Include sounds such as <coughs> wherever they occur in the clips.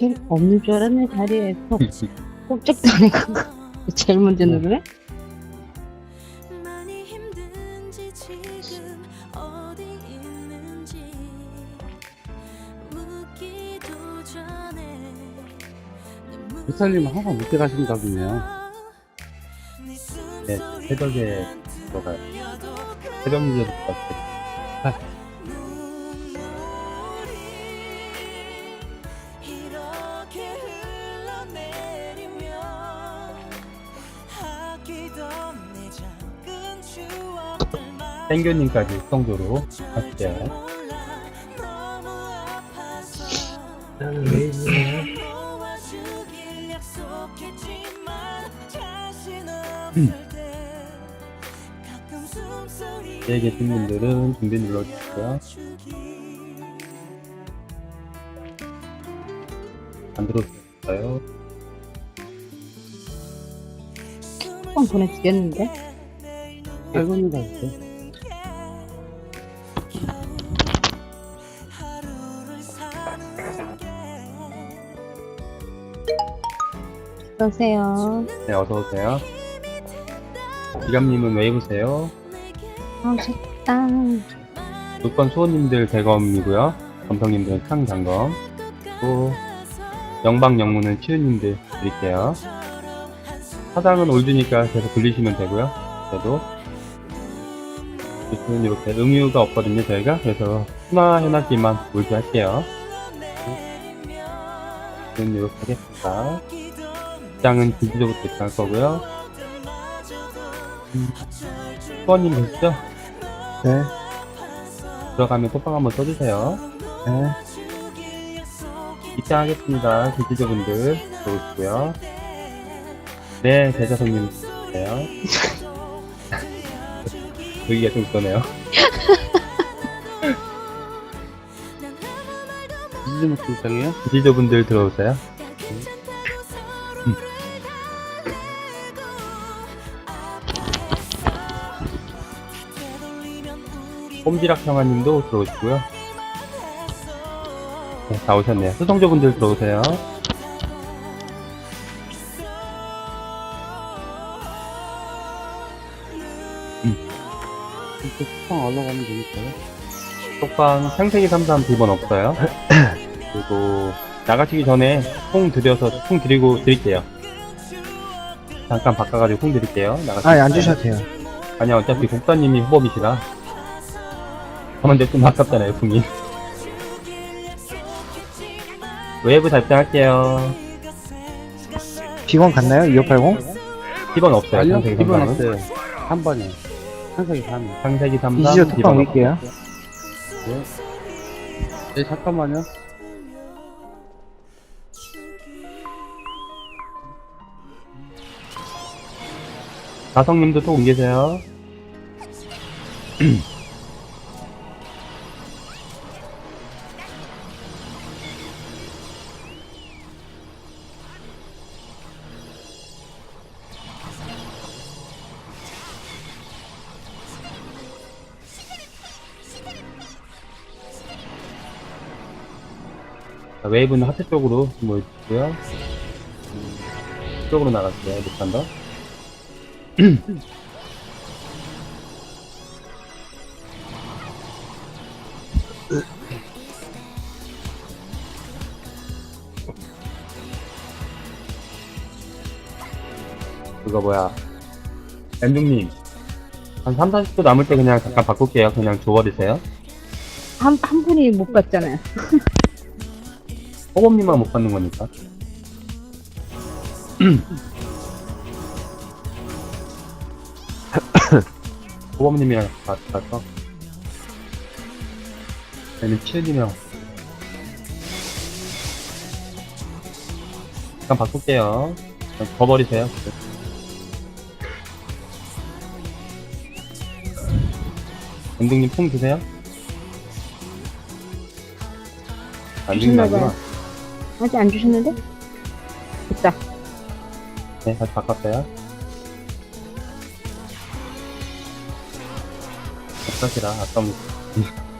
길 없는 줄 알았네 자리에서 꼼짝도 안 해가고 제일 먼저 누르네? 묻기도 전에 부살님 항상 늦게 가신다군요. 네, 새벽에 들어가요. 새벽 문제도 같아요. 땡교님까지 할게요. 도와주길 약속했지만 자신 없을 때 가끔 숨소리 뒤에 계신 분들은 준비 눌러주시고요. 안 들어주셨어요. 번 보내드렸는데 할머니가 있어. 하루를 어서오세요 네, 어서오세요. 기감님은 왜 입으세요? 아 좋다 6번 수호님들 대검이고요. 검성님들은 창장검. 또 영방 영무는 치유님들 드릴게요. 사장은 올드니까 계속 돌리시면 되고요. 그래도 지금 이렇게 음유가 없거든요 저희가 그래서 순화 해놨지만 올드 할게요. 지금 이렇게 하겠습니다. 입장은 기지조부터 입장할 거고요. 음, 수원님 되시죠? 네. 들어가면 톡방 한번 써주세요. 네. 입장하겠습니다. 기지조분들 들어오시고요. 네, 대자성님 주세요. 여기가 <laughs> 좀 <laughs> 입장이에요? 기지조분들 들어오세요. 꼼지락 형아님도 들어오시고요. 네, 다 오셨네요. 수성조분들 들어오세요. 이렇게 쿠팡 올라가면 되니까요. 톡방 상세기 33 두 번 없어요. 그리고 나가시기 전에 콩 드려서 콩 드리고 드릴게요. 잠깐 바꿔가지고 콩 드릴게요. 나가시기 아, 안 전에. 주셔도 돼요. 아니야 어차피 국사님이 후보이시라. 가만데 좀 아깝잖아요 궁이. 웨이브 달성할게요. 비건 갔나요? 2580? 10원 없어요. 아니요, 상세기 비건 33은. 없어요. 3번이요. 한석이 3이. 상세기 33 이지오 10원 톡방. 올게요. 네, 잠깐만요. 다성님도 또 옮기세요. <clears throat> 웨이브는 하트 쪽으로 모여주고요. 음, 쪽으로 나갈게요. 이렇게 더. <clears throat> 그거 뭐야. 엠중님. 한 3, 40초 남을 때 그냥 잠깐 바꿀게요. 그냥 줘버리세요. 한, 한 분이 못 봤잖아요 <laughs> 호범님만 못 받는 거니까. 호범님이랑 같이 가서. 아니면 치우님이랑. 잠깐 바꿀게요. 그냥 줘버리세요. 엔딩님 풍 드세요? 안 드는 거 아니구나. 아직 안 주셨는데? 됐다 네, 다시 바꿨어요. 어떠시라, 아까운 <clears throat>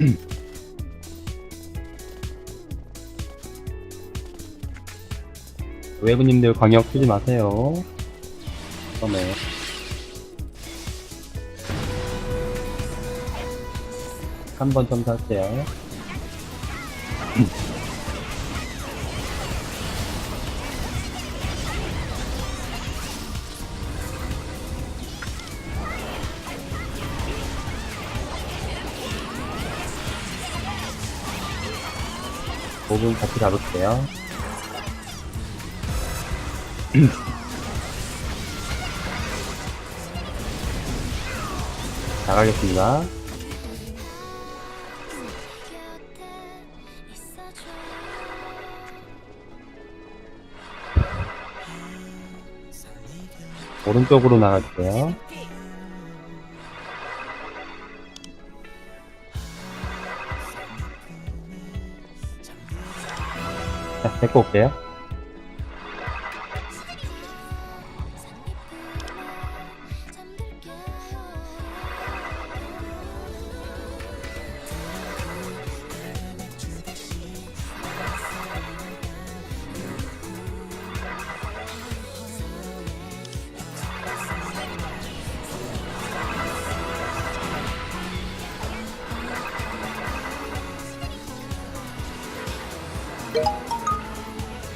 <clears throat> 외부님들 광역 쓰지 마세요. 처음에. 한번 점수할게요. 부분 같이 잡을게요. <clears throat> 나가겠습니다. 오른쪽으로 나갈게요. 자, 데리고 올게요.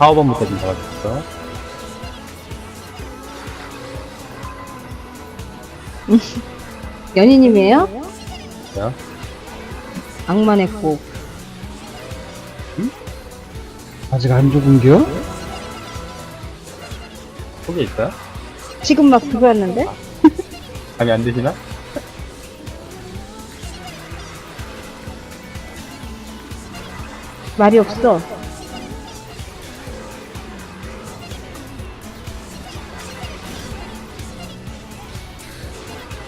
사업원부터 좀 잡아주시죠. <laughs> 연희님이에요? 자, 악만의 꽃. 아직 안 죽은겨? 속에 있어요? 지금 막 그거였는데? 감이 <laughs> 안 드시나? 말이 없어.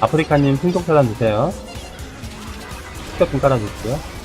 아프리카님 풍속 차단 주세요. 습격 좀 깔아주시고요.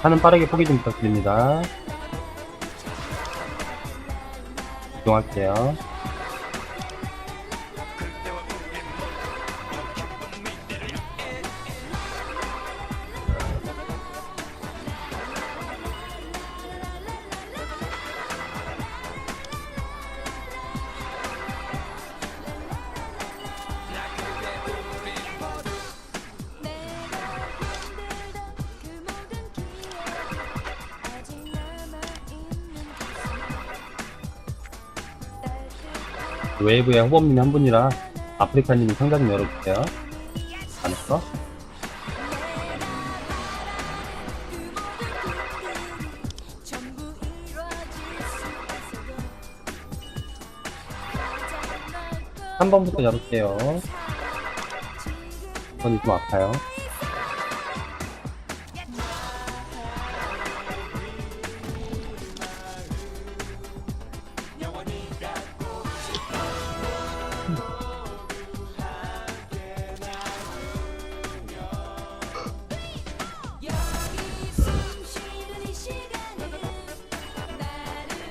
차는 빠르게 포기 좀 부탁드립니다. 이동할게요. 웨이브에 후보님이 한 분이라 아프리카님이 좀 열어주세요. 안 했어? 한 번부터 잡을게요. 손이 좀 아파요.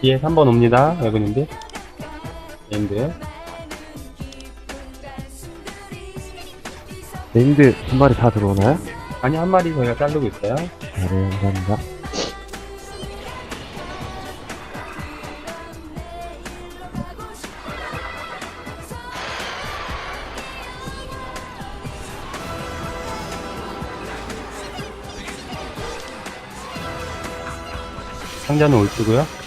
뒤에 3번 옵니다. 외부님들. 님들. 네임드 한 마리 다 들어오나요? 아니, 한 마리 저희가 자르고 있어요. 네, 감사합니다. 상자는 올주고요.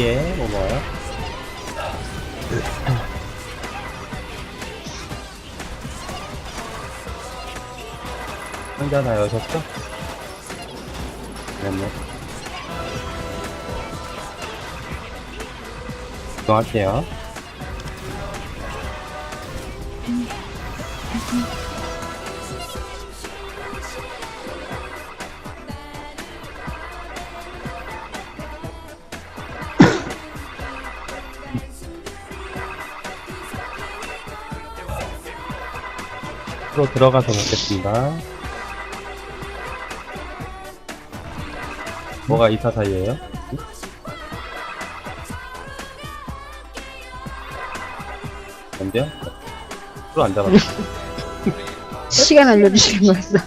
뭐 뭐요? 혼자 다 여셨죠? 그랬네. 이동할게요. 프로 들어가서 먹겠습니다. 뭐가 이사 사이에요? 언제요? 프로 안 잡았어. <laughs> 시간 알려주시는 거였어.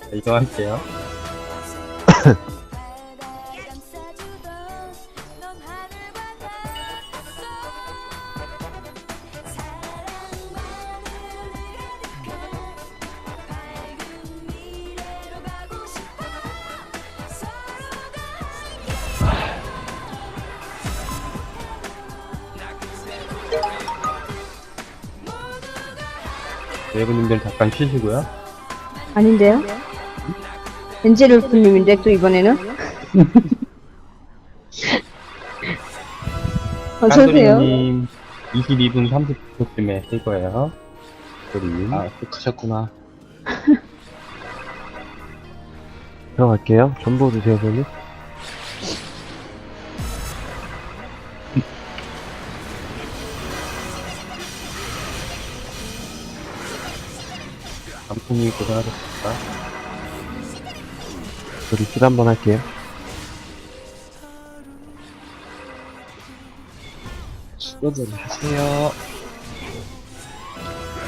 자, 이동할게요. 외부님들 잠깐 쉬시고요. 아닌데요? 엔젤울프님인데 또 이번에는? 어서오세요. 님 22분 30초쯤에 쓸 거예요. 소리님. 아, 또 가셨구나. <laughs> 들어갈게요. 전보 주세요, 선생 님. 감독님 고생하셨습니다. 저 리필 한번 할게요. 수고들 하세요.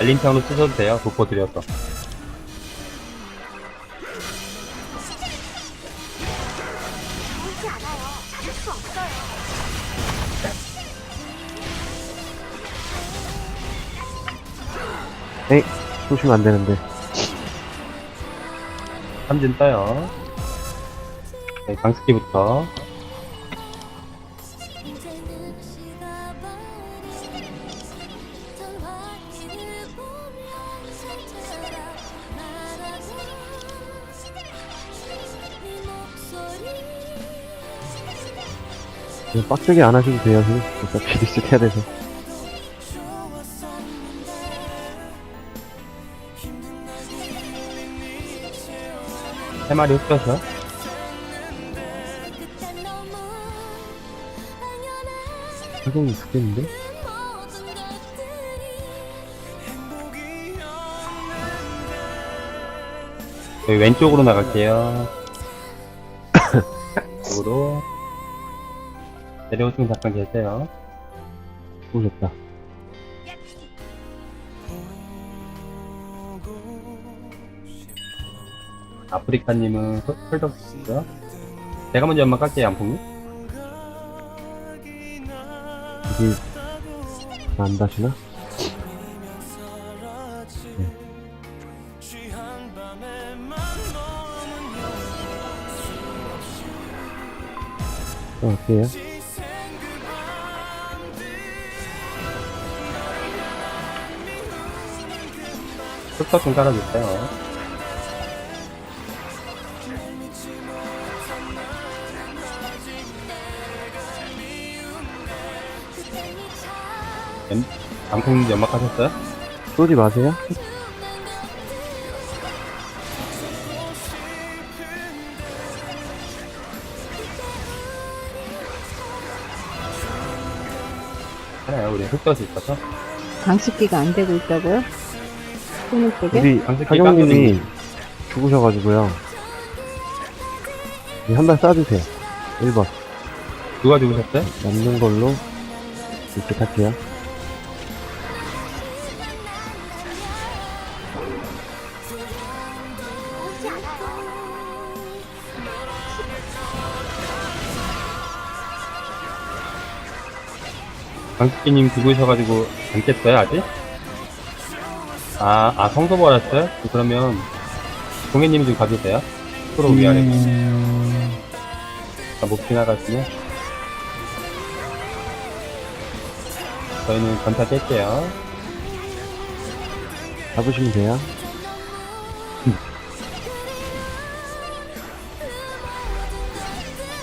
알림창으로 쓰셔도 돼요. 도포 드려서. 쏘시면 안 되는데. 삼진 떠요. 네, 강습기부터. 빡세게 안 하셔도 돼요, 선생님. 어차피 리셋 해야 돼서. 세 마리 흡혀서. 설정이 죽겠는데? 여기 왼쪽으로 나갈게요. <coughs> 쪽으로. 내려오시면 잠깐 계세요. 오셨다. 아프리카님은 홀- 홀더 있고요. 제가 먼저 연막 깔게요, 양풍님. 여기, 안 다시나? 들어갈게요. 흡사 좀 깔아주세요. 연- 양풍님 연막 하셨어요? 쏘지 마세요. 괜찮아요, 우리 흡사수 있어서. 강습기가 안 되고 있다고요? 손을 쪽에? 우리 강습기 사경님이 죽으셔가지고요. 한 발 쏴주세요. 1번. 누가 죽으셨어요? 남는 걸로 이렇게 탈게요. 강습기님 죽으셔가지고 안 깼어요, 아직? 아, 아, 성소 버렸어요? 그러면, 동해님이 좀 가주세요. 10% 위아래. 아, 못 지나가시네. 저희는 전차 깰게요. 잡으시면 돼요.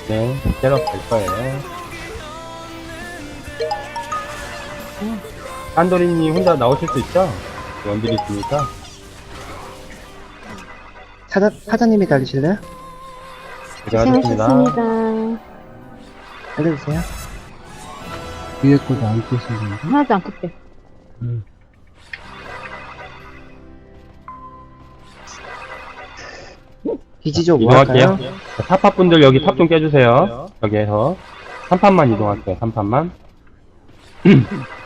네, 깨러 갈 거예요. 안도리님 혼자 나오실 수 있죠? 원딜이 있으니까. 사자, 사자님이 달리실래요? 고생하셨습니다. 고생하셨습니다. 알려주세요. 위에 거도 안 깼습니다. 하나도 안 급해. 기지조 뭐 이동할게요. 할까요? 자, 타파분들 여기 탑 좀 깨주세요. 여기에서. 3판만 이동할게요, 3판만. <clears throat>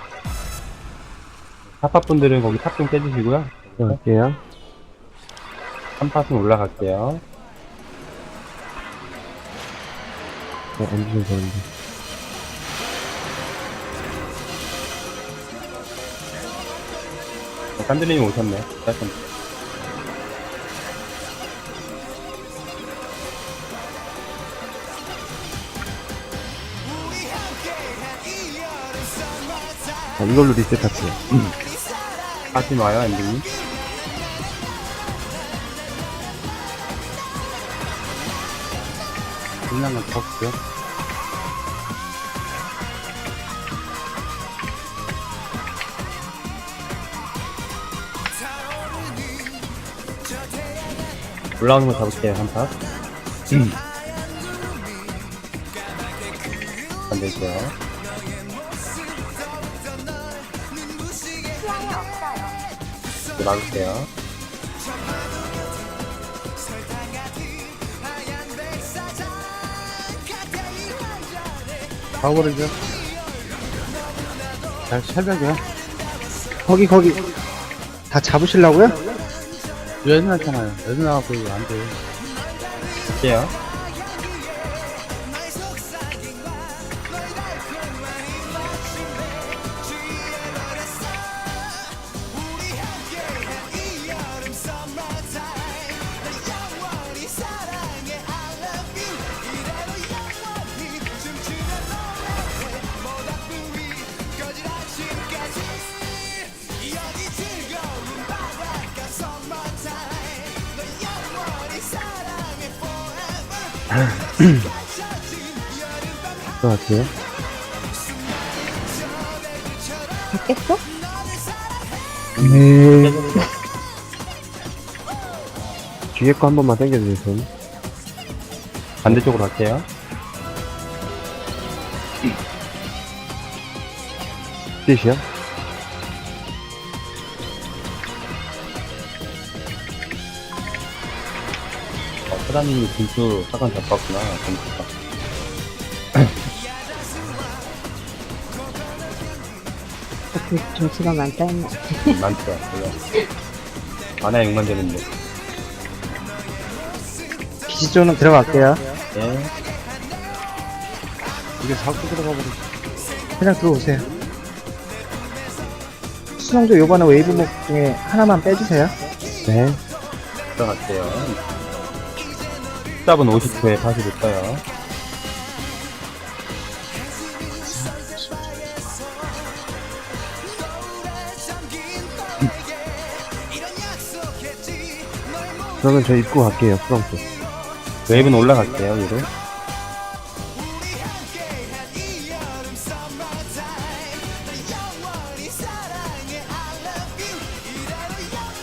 타파분들은 거기 탑 좀 깨주시고요. 할게요. 3팟은 올라갈게요. 네, 앉으시면 되는데. 깐들님이 오셨네. 짜증. 자, 이걸로 리셋 할게요. 하지 마요, 엔딩님. 그냥 건 덮고요. 올라오는 거 잡을게요, 한 팟. 안 될게요. 이제 막을게요. 가버리죠. 잘 새벽에. 거기, 거기. 다 잡으시려고요? 여기 나잖아요. 여기 이거 안 돼요. 갈게요. 들어갈게요. 받겠어? 네. 뒤에 거 한 번만 당겨주세요, 손. 반대쪽으로 갈게요. 뜻이요? 사장님이 진수 사관 잡았구나. 진수가. 그 점수가 많다 했나? 많죠. 그래요. 만화에 6만 되는데. 기지조는 들어갈게요. 네. 이게 자꾸 들어가 버리죠. 그냥 들어오세요. 수성조 요번에 웨이브목 중에 하나만 빼주세요. 네. 들어갈게요. 스탑은 50초에 파시를 떠요. 그러면 저 입구 갈게요, 프랑스. 웨이브는 올라갈게요, 위로.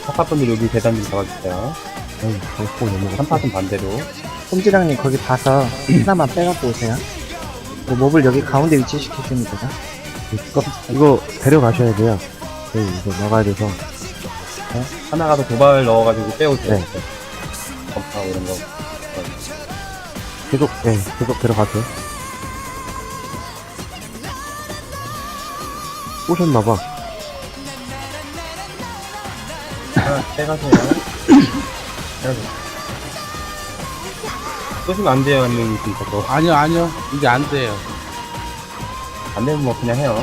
사파분들 여기 계단 좀 잡아주세요. 아유, 꼭 넘어가. 3팟은 반대로. 꼼지랑님 거기 봐서 하나만 빼갖고 오세요. 뭐 몹을 여기 가운데 위치시키시면 되죠. 이거, 이거 데려가셔야 돼요. 저희 이거 나가야 돼서. 하나가 더 도발 넣어가지고 빼오세요. 네. 검사하고 이런 거. 계속, 네, 계속 데려가세요. 오셨나봐. 하나 빼가세요. <clears throat> 빼가세요. 쏘시면 안 돼요, 형님, 진짜. 또. 아니요, 아니요. 이게 안 돼요. 안 되면 뭐 그냥 해요.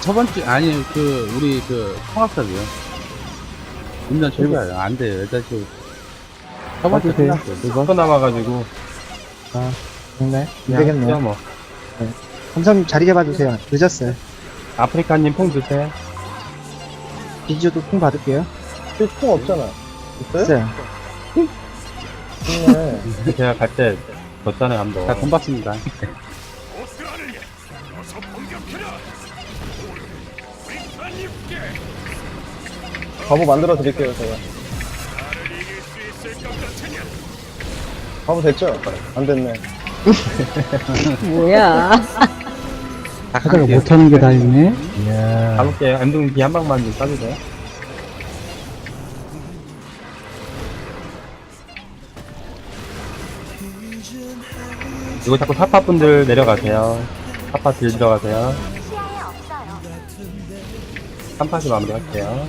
저번 주, 아니, 그, 우리 그, 통합사이요 인전 초기화요. 안 돼요. 여기다 지금 저번 주 해주세요. 끝났어요. 10초 남아가지고. 정말? 그냥 되겠네요. 그냥 뭐. 감사님 자리 잡아주세요. 늦었어요. 아프리카님 퐁 주세요. 비지오도 통 받을게요. 통 없잖아. 있어요. 있네. 제가 갈때 줬잖아요, 감독. 다돈 받습니다. 바보 만들어 드릴게요, 제가. 바보 됐죠? 안 됐네. <laughs> 뭐야. 하다가 못하는 게 다 있네. 가볼게요. 엠둥이 비한 방만 좀 쏴주세요. 이거 자꾸 사파분들 내려가세요. 사파 딜 들어가세요. 한 파시 마무리 할게요.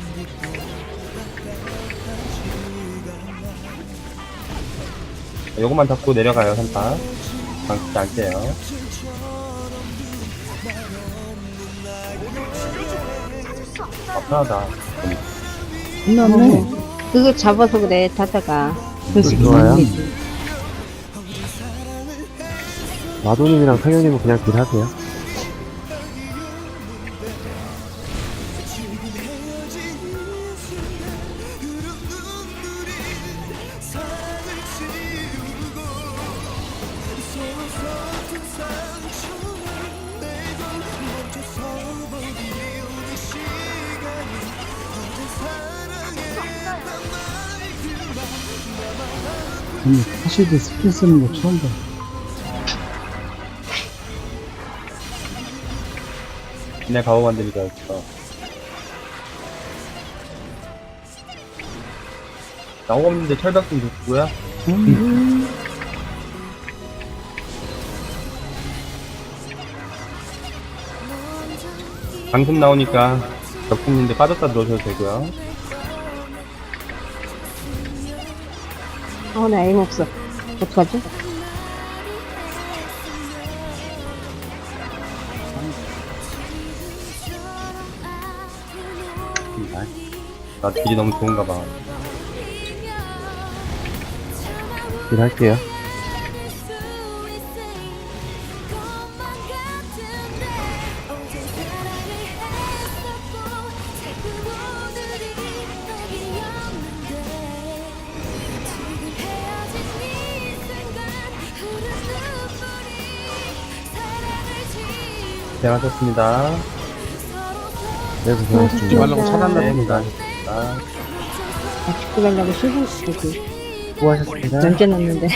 요것만 잡고 내려가요, 3파. 방치 않게요. 아, 편하다. 끝났네. 그거 잡아서 그래, 타다가. 조심히 좋아요. 마도님이랑 상현님은 그냥 딜하세요. 아니, 사실도 스킬 쓰는 거 처음 봐. 그냥 가오 만들기가 있어. 나오 없는데 철벽 좀 줬고요. 방금 나오니까 벽풍인데 빠졌다 넣으셔도 되고요. 어, 나 에임 없어. 어떡하지? 나 딜이 너무 좋은가 봐. 딜할게요. 고생하셨습니다. 네, 고생하셨습니다. 죽지 말라고 차단다. 네, 고생하셨습니다. 아, 죽고 가려고 실수, 여기, 수고하셨습니다. 던져놨는데.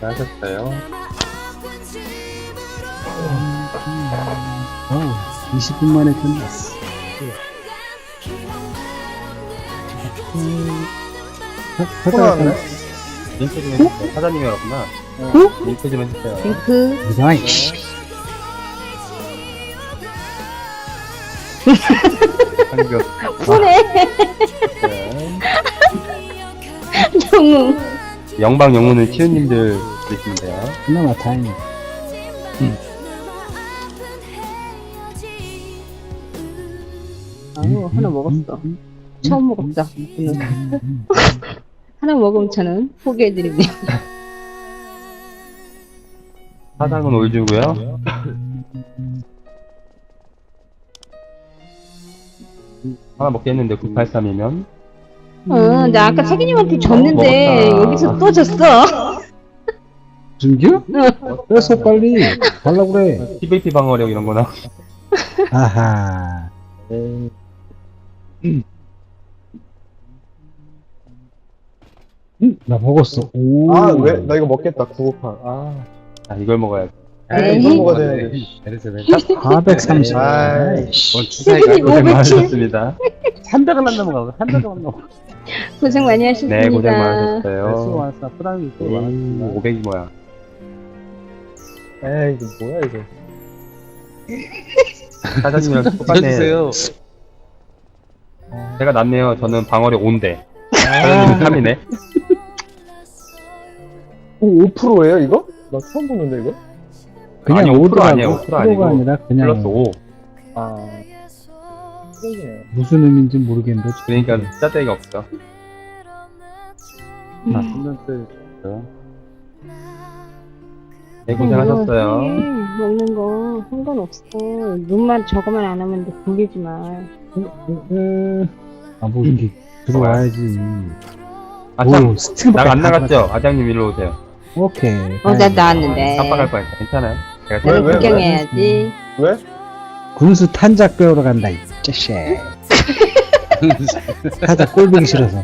고생하셨어요. 어우, 20분 만에 끝났어. 사- 사다가 통화왔네? 링크 좀 해주세요. 사장님이었구나. 응? 링크 좀 해주세요. 링크. 이상하 씨. 한국. 푸네. 네. 영웅. 영방 영혼은 치우님들 계시는데요. 그나마 다행이야. 아유, 하나 먹었어. 처음 먹었다. <laughs> 하나 먹으면 저는 포기해드립니다. 사장은 올주고요. 하나 먹겠는데 983이면 어, 나 아까 세기님한테 줬는데, 먹었다. 여기서 또 줬어. 준규? 뺏어 빨리. 달라고 그래. PVP 방어력 이런 거나 아하. 응, 나 먹었어. 오. 아, 왜? 나 이거 먹겠다, 구급판. 아. 아, 이걸 먹어야지. 에이. 이거 먹어야 되는데. 430. 아이씨. 뭔 주사위가 세균이 고생 뭐겠지? 많으셨습니다. 300을 넘어가고 300을 넘어. 고생 많이 하셨습니다. 네, 고생 수고 많으셨어요. 많았어. 부담이 또 많았습니다. 500이 뭐야. 에이, 이거 뭐야, 이거. <laughs> 사장님이랑 <laughs> 똑같네. 해주세요. 제가 낫네요. 저는 방어력 5인데. 사장님은 3이네. 오, 5%예요, 이거? 나 처음 보는데, 이거? 그냥 아니, 5% 5%가 아니에요. 5%가 아니고. 아니라 그냥 플러스 5. 아. 쓰레기네. 무슨 의미인지 모르겠는데. 그러니까 짜대기가 없어. 나 콘덴스 죠 네, 고생하셨어요. 해. 먹는 거 상관없어. 눈만 저거만 안 하면 돼. 굴리지 마. 아, 뭐, 이렇게 들어와야지. 아, 오, 참. 스티브까지 나안다 나갔죠? 아장님 일로 오세요. 오케이. 어, 나 나왔는데. 깜빡할 뻔했어. 괜찮아요. 나는 왜, 왜, 구경해야지. 왜? 군수 탄작 배우러 간다, 이 자식. <laughs> 타작 꼴보기 싫어서.